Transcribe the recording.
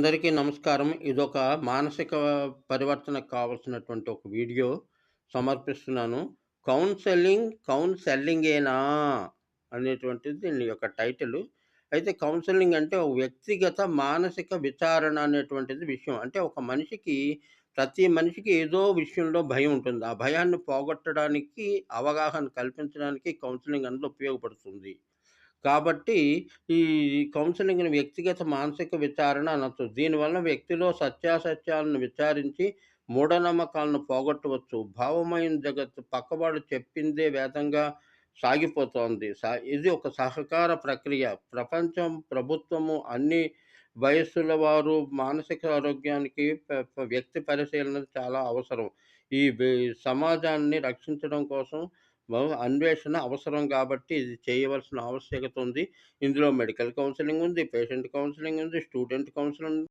అందరికీ నమస్కారం. ఇదొక మానసిక పరివర్తనకు కావాల్సినటువంటి ఒక వీడియో సమర్పిస్తున్నాను. కౌన్సెలింగ్ కౌన్సెల్లింగేనా అనేటువంటిది దీని యొక్క టైటిల్ అయితే కౌన్సెలింగ్ అంటే ఒక వ్యక్తిగత మానసిక విచారణ అనేటువంటిది విషయం. అంటే ఒక మనిషికి ప్రతి మనిషికి ఏదో విషయంలో భయం ఉంటుంది. ఆ భయాన్ని పోగొట్టడానికి, అవగాహన కల్పించడానికి కౌన్సిలింగ్ అనేది ఉపయోగపడుతుంది. కాబట్టి ఈ కౌన్సిలింగ్ని వ్యక్తిగత మానసిక విచారణ అనొచ్చు. దీనివల్ల వ్యక్తిలో సత్యాసత్యాలను విచారించి మూఢనమ్మకాలను పోగొట్టవచ్చు. భావమయం జగత్తు పక్కవాడు చెప్పిందే వేదంగా సాగిపోతోంది. సా ఇది ఒక సహకార ప్రక్రియ. ప్రపంచం, ప్రభుత్వము అన్ని వయస్సుల వారు మానసిక ఆరోగ్యానికి వ్యక్తి పరిశీలన చాలా అవసరం. ఈ సమాజాన్ని రక్షించడం కోసం అన్వేషణ అవసరం కాబట్టి ఇది చేయవలసిన ఆవశ్యకత ఉంది. ఇందులో మెడికల్ కౌన్సిలింగ్ ఉంది, పేషెంట్ కౌన్సిలింగ్ ఉంది, స్టూడెంట్ కౌన్సిలింగ్